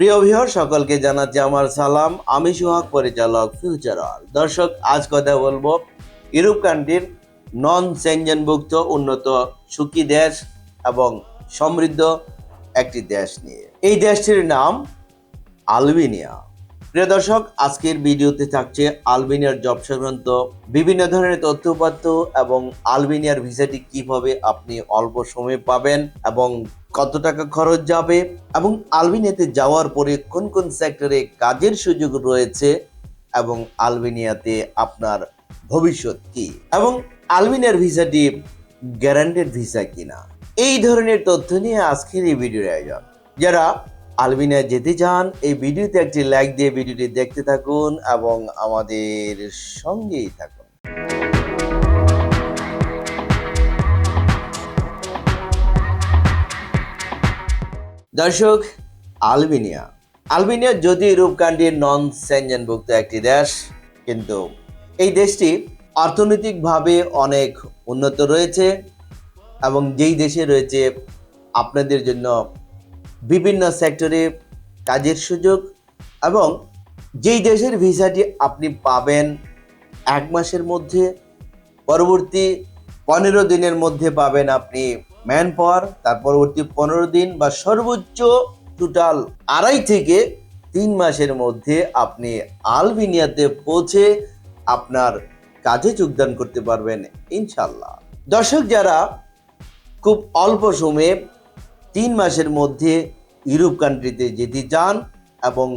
প্রিয় ভিউয়ার সকলকে জানাচ্ছি আমার সালাম। আমি সোহাগ, পরিচালক ফিউচারাল দর্শক, আজ কথা বলব ইউরোপ কান্ট্রির নন সেঞ্জনভুক্ত উন্নত, সুখী দেশ এবং সমৃদ্ধ একটি দেশ নিয়ে। এই দেশটির নাম আলবেনিয়া। প্রিয় দর্শক, আজকের ভিডিওতে থাকছে আলবেনিয়ার জব সংক্রান্ত বিভিন্ন ধরনের তথ্যপাত্য এবং আলবেনিয়ার ভিসাটি কীভাবে আপনি অল্প সময়ে পাবেন এবং কত টাকা খরচ যাবে এবং আলবেনিয়াতে যাওয়ার পরে কোন কোন সেক্টরে কাজের সুযোগ রয়েছে এবং আলবেনিয়াতে আপনার ভবিষ্যৎ কি? এবং আলবেনিয়ার ভিসাটি গ্যারান্টেড ভিসা কিনা? এই ধরনের তথ্য নিয়ে আজকের এই ভিডিওর আয়োজন। যারা আলবিনা যেতে চান, এই ভিডিওতে একটি লাইক দিয়ে ভিডিওটি দেখতে থাকুন এবং আমাদের সঙ্গেই থাকুন। দর্শক, আলবেনিয়া। আলবেনিয়া যদি কান্ট্রির নন সেঞ্জনভুক্ত একটি দেশ, কিন্তু এই দেশটি অর্থনৈতিকভাবে অনেক উন্নত রয়েছে এবং যেই দেশে রয়েছে আপনাদের জন্য বিভিন্ন সেক্টরে কাজের সুযোগ এবং যেই দেশের ভিসাটি আপনি পাবেন এক মাসের মধ্যে, পরবর্তী পনেরো দিনের মধ্যে পাবেন আপনি ম্যান পাওয়ার তার পরবর্তী পনেরো দিন বা সর্বোচ্চ টোটাল আড়াই থেকে তিন মাসের মধ্যে আপনি আলবেনিয়াতে পৌঁছে আপনার কাজে যোগদান করতে পারবেন ইনশাল্লাহ দর্শক যারা খুব অল্প সময়ে তিন মাসের মধ্যে ইউরোপ কান্ট্রিতে যেতে চান এবং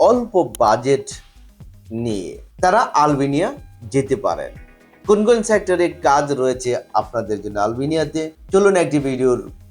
অল্প বাজেট নিয়ে তারা আলবেনিয়া যেতে পারেন। কোন কোন সেক্টরে কাজ রয়েছে আপনাদের জন্য আলবেনিয়াতে চলুন একটি ভিডিওর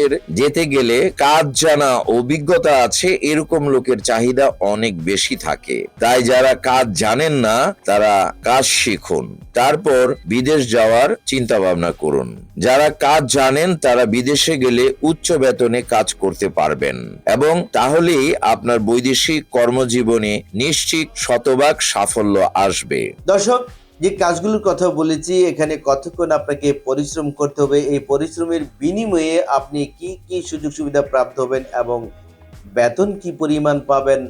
দেশের যেতে গেলে কাজ জানা অভিজ্ঞতা আছে, এরকম লোকের চাহিদা অনেক বেশি থাকে। তাই যারা কাজ জানেন না, তারা কাজ শিখুন। তারপর বিদেশ যাওয়ার চিন্তা ভাবনা করুন। যারা কাজ জানেন, তারা বিদেশে গেলে উচ্চ বেতনে কাজ করতে পারবেন। এবং তাহলেই আপনার বৈদেশিক কর্মজীবনে নিশ্চিত শতভাগ সাফল্য আসবে। দর্শক যে কাজগুলোর কথা বলেছি, এখানে কতক্ষণ আপনাকে পরিশ্রম করতে হবে, এই পরিশ্রমের বিনিময়ে আপনি কি কি সুযোগ সুবিধা প্রাপ্ত হবেন এবং বেতন কি পরিমাণ পাবেন,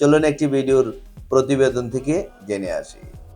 চলুন একটি ভিডিওর প্রতিবেদন থেকে জেনে আসি।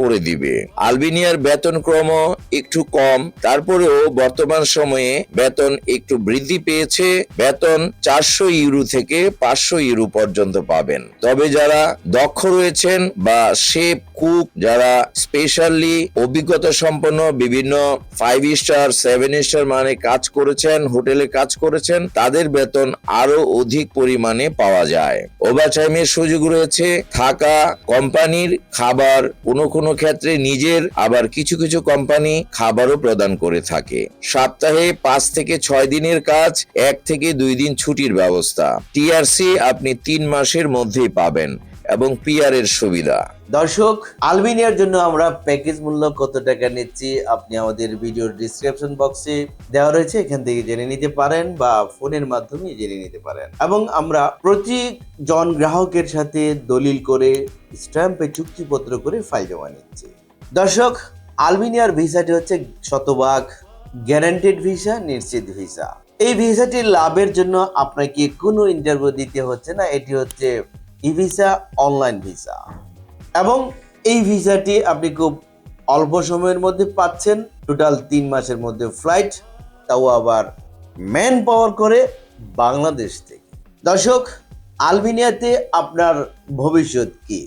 করে দিবে। আলবেনিয়ার বেতন ক্রম একটু কম, তারপরেও বর্তমান সময়ে বেতন একটু বৃদ্ধি পেয়েছে। বেতন চারশো ইউরো থেকে পাঁচশো ইউরো পর্যন্ত পাবেন। তবে যারা দক্ষ রয়েছেন বা শেফ, কুক, যারা স্পেশালি অভিজ্ঞতা সম্পন্ন বিভিন্ন ফাইভ স্টার, সেভেন স্টার মানে কাজ করেছেন, হোটেলে কাজ করেছেন, তাদের বেতন আরও অধিক পরিমাণে পাওয়া যায়। ওভারটাইমের সুযোগ রয়েছে থাকা, কোম্পানির খাবার, কোনো কোনো ক্ষেত্রে নিজের, আবার কিছু কিছু কোম্পানি খাবারও প্রদান করে থাকে। সপ্তাহে পাঁচ থেকে ছয় দিনের কাজ, এক থেকে দুই দিন ছুটির ব্যবস্থা। টিআরসি আপনি তিন মাসের মধ্যেই পাবেন। এবং পিআর এর সুবিধা। দর্শক, আলবেনিয়ার জন্য আমরা প্যাকেজ মূল্য কত টাকা নিচ্ছি, আপনি আমাদের ভিডিওর ডিসক্রিপশন বক্সে দেওয়া রয়েছে, এখান থেকে জেনে নিতে পারেন বা ফোনের মাধ্যমে জেনে নিতে পারেন। এবং আমরা প্রতি জন গ্রাহকের সাথে দলিল করে স্ট্যাম্পে চুক্তিপত্র করে ফাইল জমা নিচ্ছি। দর্শক, আলবেনিয়ার ভিসাটি হচ্ছে শতভাগ গ্যারান্টেড ভিসা, নিশ্চিত ভিসা। এই ভিসাটির লাভের জন্য আপনাকে কোনো ইন্টারভিউ দিতে হচ্ছে না, এটি হচ্ছে ই ভিসা, অনলাইন ভিসা। এবং এই ভিসাটি আপনি খুব অল্প সময়ের মধ্যে পাচ্ছেন, টোটাল তিন মাসের মধ্যে ফ্লাইট, তাও আবার ম্যান পাওয়ার করে বাংলাদেশ থেকে। দর্শক, আলবেনিয়াতে আপনার ভবিষ্যৎ কি?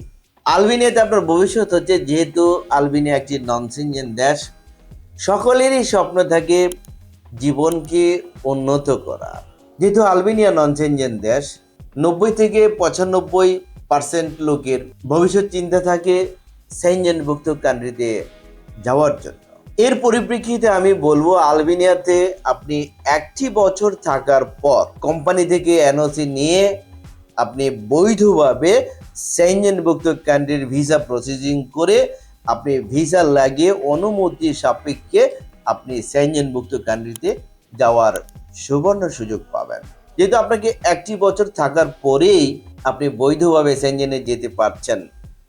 আলবেনিয়াতে আপনার ভবিষ্যৎ হচ্ছে, যেহেতু আলবেনিয়া একটি নন সিনজেন দেশ, সকলেরই স্বপ্ন থাকে জীবনকে উন্নত করা যেহেতু আলবেনিয়া নন সেনজেন দেশ নব্বই থেকে পঁচানব্বই পার্সেন্ট লোকের ভবিষ্যৎ চিন্তা থাকে সেনজেনভুক্ত কান্ট্রিতে যাওয়ার জন্য। এর পরিপ্রেক্ষিতে আমি বলব, আলবেনিয়াতে আপনি একটি বছর থাকার পর কোম্পানি থেকে এনওসি নিয়ে আপনি বৈধভাবে সেনজেনভুক্ত কান্ট্রির ভিসা প্রসেসিং করে আপনি ভিসা লাগিয়ে অনুমতি সাপেক্ষে আপনি সেনজেনভুক্ত কান্ট্রিতে যাওয়ার সুবর্ণ সুযোগ পাবেন। যেহেতু আপনাকে একটি বছর থাকার পরেই আপনি বৈধভাবে সেনজেনে যেতে পারছেন।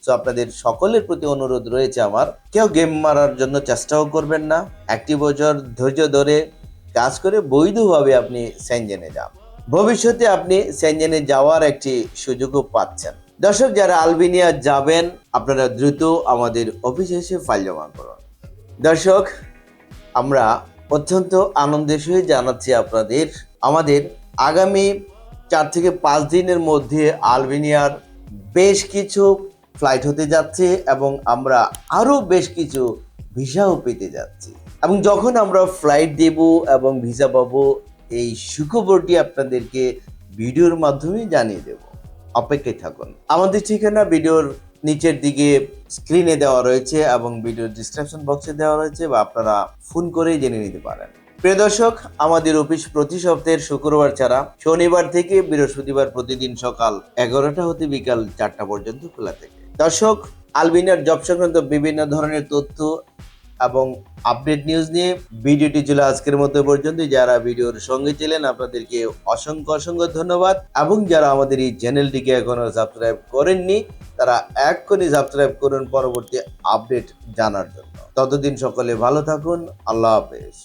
তো আপনাদের সকলের প্রতি অনুরোধ রয়েছে আমার। কেউ গেম মারার জন্য চেষ্টাও করবেন না। একটি বছর ধৈর্য ধরে কাজ করে বৈধভাবে আপনি সেনজেনে যান। ভবিষ্যতে আপনি সেনজেনে যাওয়ার একটি সুযোগও পাচ্ছেন। দর্শক, যারা আলবেনিয়া যাবেন, আপনারা দ্রুত আমাদের অফিসে এসে ফাইল জমা করুন। দর্শক, আমরা অত্যন্ত আনন্দের সহিত জানাচ্ছি আপনাদের। আমাদের আগামী চার থেকে পাঁচ দিনের মধ্যে আলবেনিয়ার বেশ কিছু ফ্লাইট হতে যাচ্ছে এবং আমরা আরও বেশ কিছু ভিসাও পেতে যাচ্ছি। এবং যখন আমরা ফ্লাইট দেব এবং ভিসা পাবো, এই সুখবরটি আপনাদেরকে ভিডিওর মাধ্যমে জানিয়ে দেব। অপেক্ষায় থাকুন। আমাদের ঠিকানা ভিডিওর নিচের দিকে স্ক্রিনে দেওয়া রয়েছে এবং ভিডিওর ডিসক্রিপশন বক্সে দেওয়া রয়েছে বা আপনারা ফোন করেই জেনে নিতে পারেন। প্রিয় দর্শক, আমাদের অফিস প্রতি সপ্তাহের শুক্রবার ছাড়া শনিবার থেকে বৃহস্পতিবার প্রতিদিন সকাল এগারোটা হতে বিকাল চারটা পর্যন্ত খোলা থাকে। দর্শক, আলবিনার জব সংক্রান্ত বিভিন্ন ধরনের তথ্য এবং আপডেট নিউজ নিয়ে ভিডিওটি ছিল আজকের মতো পর্যন্ত যারা ভিডিওর সঙ্গে ছিলেন, আপনাদেরকে অসংখ্য অসংখ্য ধন্যবাদ এবং যারা আমাদের এই চ্যানেলটিকে এখনও সাবস্ক্রাইব করেননি, তারা এক্ষুনি সাবস্ক্রাইব করুন পরবর্তী আপডেট জানার জন্য। ততদিন সকলে ভালো থাকুন, আল্লাহ হাফেজ।